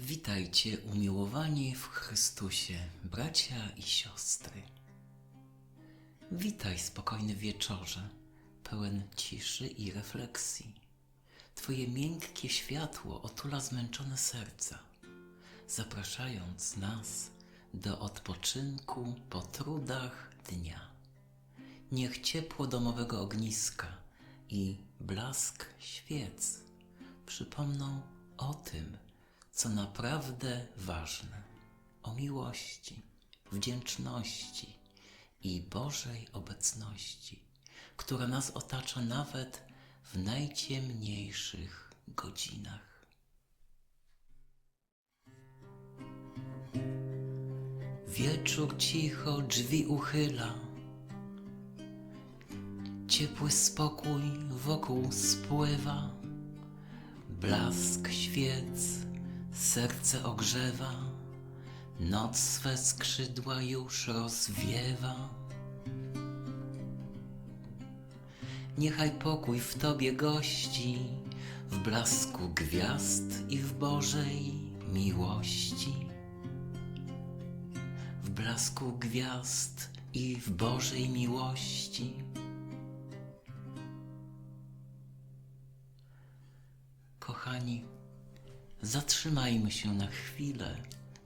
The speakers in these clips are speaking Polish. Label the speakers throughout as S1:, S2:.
S1: Witajcie, umiłowani w Chrystusie, bracia i siostry. Witaj, spokojny wieczorze, pełen ciszy i refleksji. Twoje miękkie światło otula zmęczone serca, zapraszając nas do odpoczynku po trudach dnia. Niech ciepło domowego ogniska i blask świec przypomną co naprawdę ważne o miłości, wdzięczności i Bożej obecności, która nas otacza nawet w najciemniejszych godzinach. Wieczór cicho drzwi uchyla, ciepły spokój wokół spływa, blask świec serce ogrzewa, noc swe skrzydła już rozwiewa. Niechaj pokój w Tobie gości, w blasku gwiazd i w Bożej miłości. W blasku gwiazd i w Bożej miłości. Kochani, zatrzymajmy się na chwilę,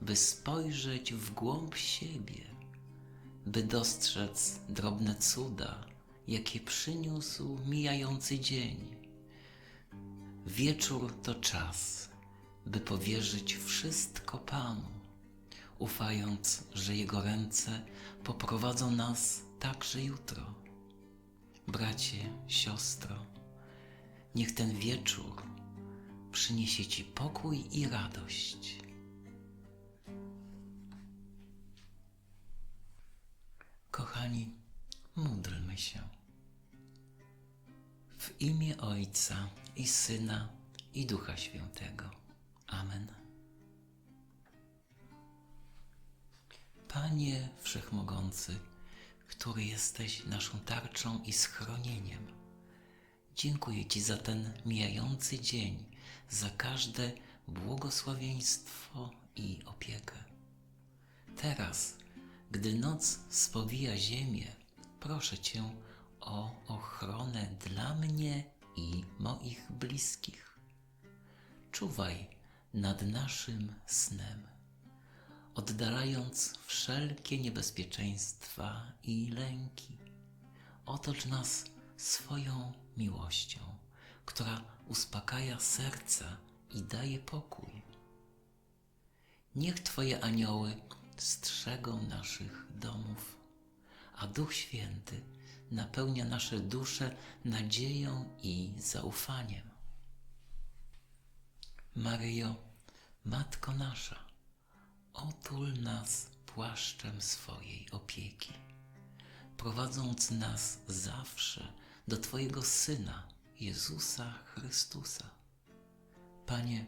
S1: by spojrzeć w głąb siebie, by dostrzec drobne cuda, jakie przyniósł mijający dzień. Wieczór to czas, by powierzyć wszystko Panu, ufając, że Jego ręce poprowadzą nas także jutro. Bracie, siostro, niech ten wieczór przyniesie Ci pokój i radość. Kochani, módlmy się. W imię Ojca i Syna i Ducha Świętego. Amen. Panie Wszechmogący, który jesteś naszą tarczą i schronieniem, dziękuję Ci za ten mijający dzień, za każde błogosławieństwo i opiekę. Teraz, gdy noc spowija ziemię, proszę Cię o ochronę dla mnie i moich bliskich. Czuwaj nad naszym snem, oddalając wszelkie niebezpieczeństwa i lęki. Otocz nas swoją miłością, która uspokaja serca i daje pokój. Niech Twoje anioły strzegą naszych domów, a Duch Święty napełnia nasze dusze nadzieją i zaufaniem. Maryjo, Matko nasza, otul nas płaszczem swojej opieki, prowadząc nas zawsze do Twojego Syna, Jezusa Chrystusa. Panie,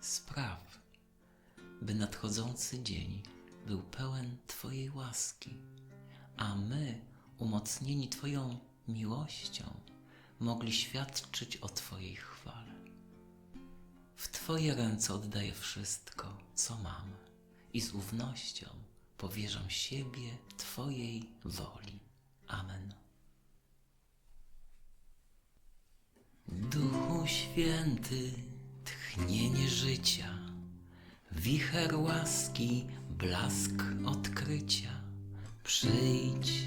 S1: spraw, by nadchodzący dzień był pełen Twojej łaski, a my, umocnieni Twoją miłością, mogli świadczyć o Twojej chwale. W Twoje ręce oddaję wszystko, co mam i z ufnością powierzam siebie Twojej woli. Amen. Duchu Święty, tchnienie życia, wicher łaski, blask odkrycia. Przyjdź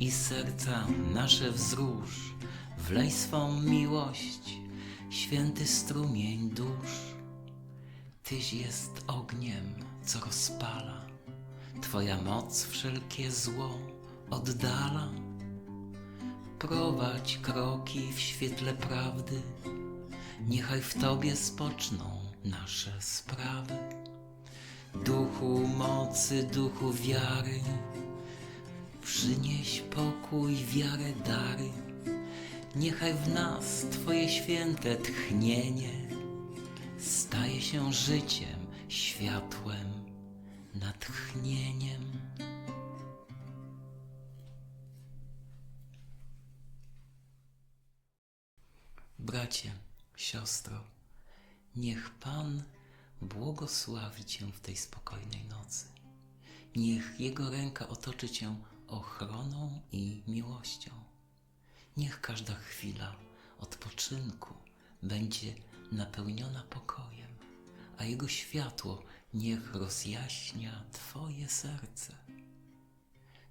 S1: i serca nasze wzrusz, wlej swą miłość, święty strumień dusz. Tyś jest ogniem, co rozpala, Twoja moc wszelkie zło oddala. Prowadź kroki w świetle prawdy, niechaj w Tobie spoczną nasze sprawy. Duchu mocy, duchu wiary, przynieś pokój, wiarę, dary. Niechaj w nas Twoje święte tchnienie staje się życiem, światłem, natchnieniem. Bracie, siostro, niech Pan błogosławi Cię w tej spokojnej nocy. Niech Jego ręka otoczy Cię ochroną i miłością. Niech każda chwila odpoczynku będzie napełniona pokojem, a Jego światło niech rozjaśnia Twoje serce.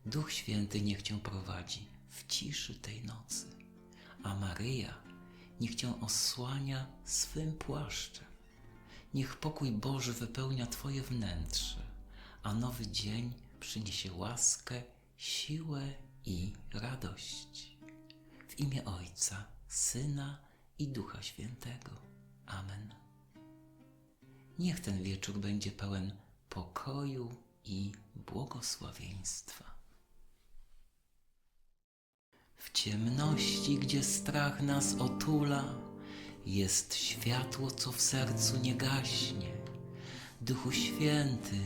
S1: Duch Święty niech Cię prowadzi w ciszy tej nocy, a Maryja niech Cię osłania swym płaszczem. Niech pokój Boży wypełnia Twoje wnętrze, a nowy dzień przyniesie łaskę, siłę i radość. W imię Ojca, Syna i Ducha Świętego. Amen. Niech ten wieczór będzie pełen pokoju i błogosławieństwa. W ciemności, gdzie strach nas otula, jest światło, co w sercu nie gaśnie. Duchu Święty,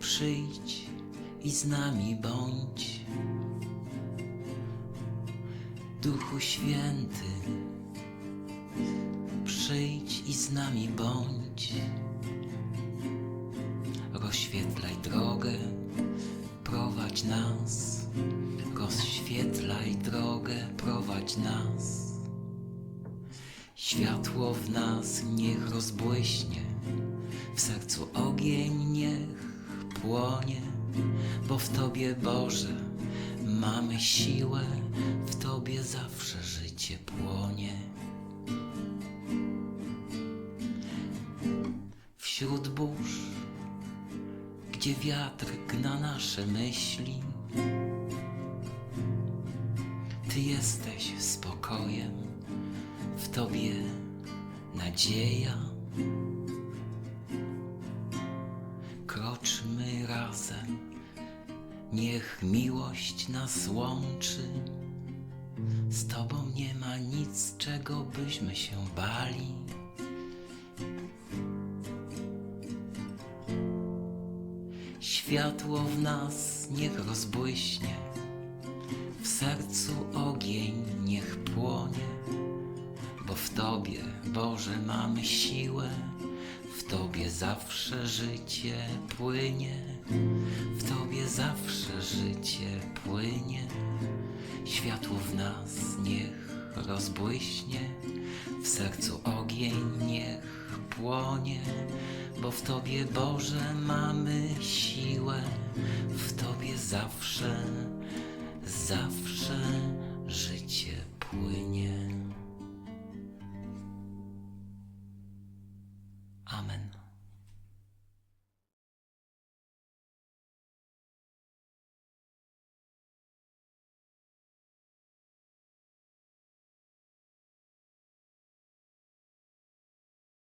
S1: przyjdź i z nami bądź. Duchu Święty, przyjdź i z nami bądź. Rozświetlaj drogę, prowadź nas. Rozświetlaj drogę, prowadź nas. Światło w nas niech rozbłyśnie, w sercu ogień niech płonie, bo w Tobie Boże mamy siłę, w Tobie zawsze życie płonie. Wśród burz, gdzie wiatr gna nasze myśli, Ty jesteś spokojem, w Tobie nadzieja. Kroczmy razem, niech miłość nas łączy. Z Tobą nie ma nic, czego byśmy się bali. Światło w nas niech rozbłyśnie, sercu ogień niech płonie, bo w Tobie, Boże, mamy siłę, w Tobie zawsze życie płynie, w Tobie zawsze życie płynie. Światło w nas niech rozbłyśnie, w sercu ogień niech płonie, bo w Tobie, Boże, mamy siłę, w Tobie zawsze, zawsze życie płynie.